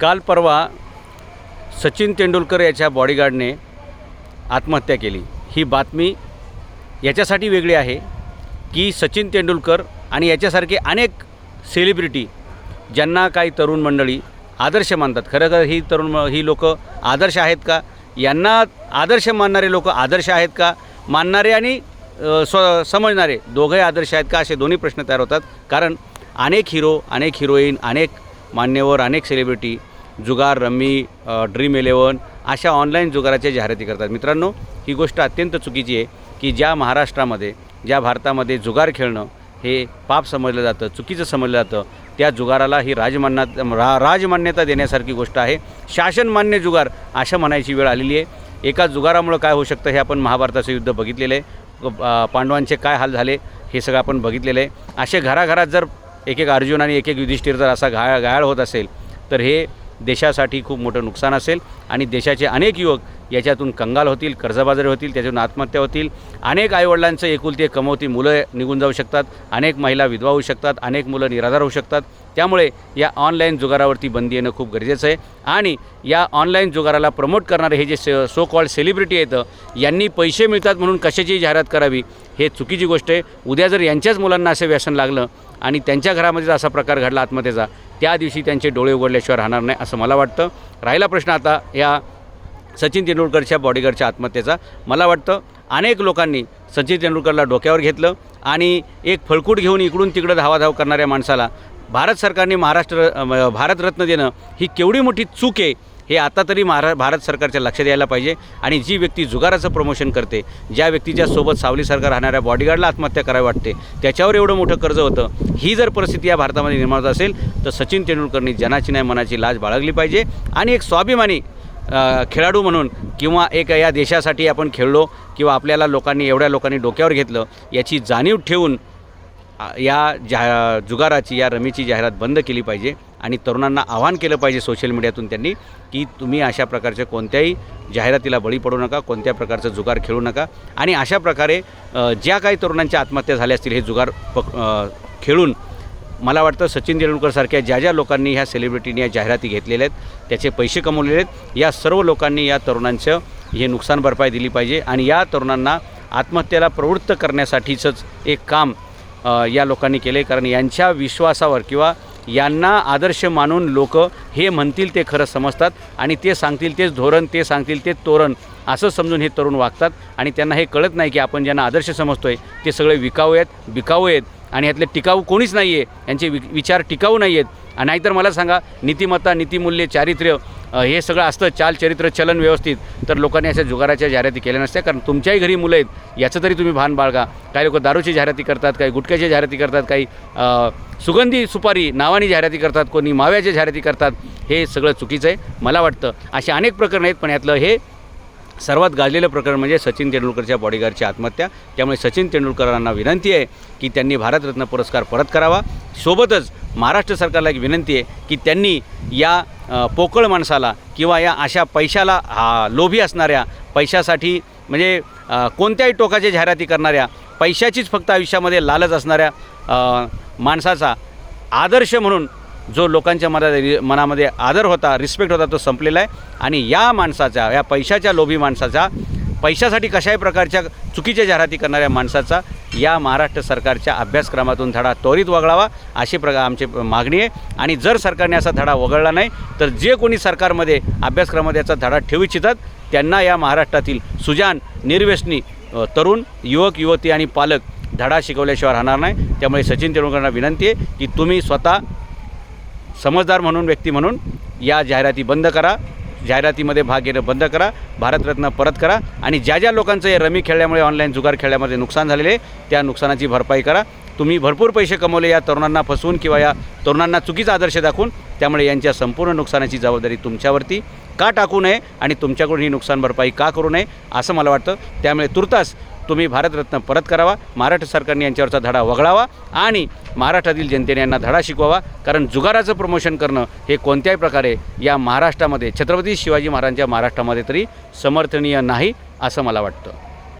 काल परवा सचिन तेंडुलकर याच्या बॉडीगार्डने आत्महत्या केली. ही बातमी याच्यासाठी वेगळी आहे की सचिन तेंडुलकर आणि याच्यासारखे अनेक सेलिब्रिटी ज्यांना काही तरुण मंडळी आदर्श मानतात. खरं खरं ही तरुण म- ही लोक आदर्श आहेत का? यांना आदर्श मानणारे लोक आदर्श आहेत का? मानणारे आणि स्व समजणारे दोघंही आदर्श आहेत का? असे दोन्ही प्रश्न तयार होतात. कारण अनेक हिरो अनेक हिरोईन अनेक मान्यवर अनेक सेलिब्रिटी जुगार रम्मी ड्रीम इलेवन अशा ऑनलाईन जुगाराच्या जाहिराती करतात. मित्रांनो ही गोष्ट अत्यंत चुकीची आहे की ज्या महाराष्ट्रामध्ये ज्या भारतामध्ये जुगार खेळणं हे पाप समजलं जातं चुकीचं समजलं जातं त्या जुगाराला ही राजमान्या रा राजमान्यता देण्यासारखी गोष्ट आहे. शासनमान्य जुगार अशा म्हणायची वेळ आलेली आहे. एका जुगारामुळं काय होऊ शकतं हे आपण महाभारताचं युद्ध बघितलेलं आहे. पांडवांचे काय हाल झाले हे सगळं आपण बघितलेलं आहे. असे घराघरात जर एक एक अर्जुन आणि एक एक युधिष्ठिर जर असा घा घायाळ होत असेल तर हे देशासाठी खूप मोठं नुकसान असेल आणि देशाचे अनेक युवक याच्यातून कंगाल होतील कर्जबाजारी होतील त्याच्यातून आत्महत्या होतील. अनेक आईवडिलांचं एकुलती कमवती मुलं निघून जाऊ शकतात अनेक महिला विधवा होऊ शकतात अनेक मुलं निराधार होऊ शकतात. त्यामुळे या ऑनलाईन जुगारावरती बंदी येणं खूप गरजेचं आहे. आणि या ऑनलाईन जुगाराला प्रमोट करणारे हे जे सो कॉल्ड सेलिब्रिटी येतं यांनी पैसे मिळतात म्हणून कशाची जाहिरात करावी हे चुकीची गोष्ट आहे. उद्या जर यांच्याच मुलांना असं व्यसन लागलं आणि त्यांच्या घरामध्ये जर असा प्रकार घडला आत्महत्येचा त्या दिवशी त्यांचे डोळे उघडल्याशिवाय राहणार नाही असं मला वाटतं. राहिला प्रश्न आता या सचिन तेंडुलकरच्या बॉडीगार्डच्या आत्महत्येचा. मला वाटतं अनेक लोकांनी सचिन तेंडुलकरला डोक्यावर घेतलं आणि एक फळकूट घेऊन इकडून तिकडं धावाधाव करणाऱ्या माणसाला भारत सरकारने महाराष्ट्र भारतरत्न देणं ही केवढी मोठी चूक आहे हे आता तरी महारा भारत सरकारच्या लक्षात यायला पाहिजे आणि जी व्यक्ती जुगाराचं प्रमोशन करते ज्या व्यक्तीच्या सोबत सावली सरकार राहणाऱ्या बॉडीगार्डला आत्महत्या करावी वाटते त्याच्यावर एवढं मोठं कर्ज होतं ही जर परिस्थिती या भारतामध्ये निर्माण होत असेल तर सचिन तेंडुलकरनी जनाची नाही मनाची लाज बाळगली पाहिजे आणि एक स्वाभिमानी खेळाडू म्हणून किंवा एक या देशासाठी आपण खेळलो किंवा आपल्याला लोकांनी एवढ्या लोकांनी डोक्यावर घेतलं याची जाणीव ठेवून या जा जुगाराची या रमीची जाहिरात बंद केली पाहिजे. आणि तरुणांना आवाहन केलं पाहिजे सोशल मीडियातून त्यांनी की तुम्ही अशा प्रकारच्या कोणत्याही जाहिरातीला बळी पडू नका कोणत्या प्रकारचं जुगार खेळू नका. आणि अशा प्रकारे ज्या काही तरुणांच्या आत्महत्या झाल्या असतील हे जुगार पक खेळून मला वाटतं सचिन तेंडुलकरसारख्या ज्या ज्या लोकांनी ह्या सेलिब्रिटीने या जाहिराती घेतलेल्या आहेत त्याचे पैसे कमवलेले आहेत या सर्व लोकांनी या तरुणांचं हे नुकसान भरपाई दिली पाहिजे आणि या तरुणांना आत्महत्येला प्रवृत्त करण्यासाठीचंच एक काम या लोकांनी केले कारण यांच्या विश्वासावर किंवा यांना आदर्श मानून लोक हे म्हणतील ते खरं समजतात आणि ते सांगतील तेच धोरण ते सांगतील तेच तोरण असं समजून हे तरुण वागतात. आणि त्यांना हे कळत नाही की आपण ज्यांना आदर्श समजतो आहे ते सगळे विकाऊ आहेत बिकाऊ आहेत आणि यातले टिकाऊ कोणीच नाही आहे यांचे वि विचार टिकाऊ नाही आहेत नाहीतर मला सांगा नीतिमत्ता नीतिमूल्य चारित्र्य हे सगळं असतं. चाल चरित्र चलन व्यवस्थित. तर लोकांनी अशा जुगाराच्या जाहिराती केल्या नसत्या. कारण तुमच्याही घरी मुलं आहेत याचं तरी तुम्ही भान बाळगा. काही लोक दारूची जाहिराती करतात काही गुटख्याची जाहिराती करतात काही सुगंधी सुपारी नावानी जाहिराती करतात कोणी माव्याच्या जाहिराती करतात. हे सगळं चुकीचं आहे. मला वाटतं असे अनेक प्रकरणं आहेत पण यातलं हे सर्वात गाजलेलं प्रकरण म्हणजे सचिन तेंडुलकरच्या बॉडीगार्डची आत्महत्या. त्यामुळे सचिन तेंडुलकरांना विनंती आहे की त्यांनी भारतरत्न पुरस्कार परत करावा. सोबतच महाराष्ट्र सरकारला एक विनंती आहे की त्यांनी या पोकळ माणसाला किंवा या अशा पैशाला हा लोभी असणाऱ्या पैशासाठी म्हणजे कोणत्याही टोकाच्या जाहिराती करणाऱ्या पैशाचीच फक्त आयुष्यामध्ये लालच असणाऱ्या माणसाचा आदर्श म्हणून जो लोकांच्या मनात मनामध्ये आदर होता रिस्पेक्ट होता तो संपलेला आहे. आणि या माणसाचा या पैशाच्या लोभी माणसाचा पैशासाठी कशाही प्रकारच्या चुकीच्या जाहिराती करणाऱ्या माणसाचा या महाराष्ट्र सरकारच्या अभ्यासक्रमातून धडा त्वरित वगळावा अशी प्रकार आमची मागणी आहे. आणि जर सरकारने असा धडा वगळला नाही तर जे कोणी सरकारमध्ये अभ्यासक्रमामध्ये याचा धडा ठेवू इच्छितात त्यांना या महाराष्ट्रातील सुजान निर्व्यसनी तरुण युवक युवती आणि पालक धडा शिकवल्याशिवाय राहणार नाही. त्यामुळे सचिन तेंडुलकरांना विनंती आहे की तुम्ही स्वतः समजदार म्हणून व्यक्ती म्हणून या जाहिराती बंद करा. जाहिरातीमध्ये भाग घेणं बंद करा. भारतरत्न परत करा. आणि ज्या ज्या लोकांचं हे रमी खेळल्यामुळे ऑनलाईन जुगार खेळल्यामध्ये नुकसान झालेले आहे, त्या नुकसानाची भरपाई करा. तुम्ही भरपूर पैसे कमवले या तरुणांना फसवून किंवा या तरुणांना चुकीचा आदर्श दाखवून त्यामुळे यांच्या संपूर्ण नुकसानाची जबाबदारी तुमच्यावरती. का टाकू नये आणि तुमच्याकडून ही नुकसान भरपाई का करू नये असं मला वाटतं. त्यामुळे तुर्तास तुम्ही भारतरत्न परत करावा महाराष्ट्र सरकारने यांच्यावरचा धडा वगळावा आणि महाराष्ट्रातील जनतेने यांना धडा शिकवावा. कारण जुगाराचं प्रमोशन करणं हे कोणत्याही प्रकारे या महाराष्ट्रामध्ये छत्रपती शिवाजी महाराजांच्या महाराष्ट्रामध्ये तरी समर्थनीय नाही असं मला वाटतं.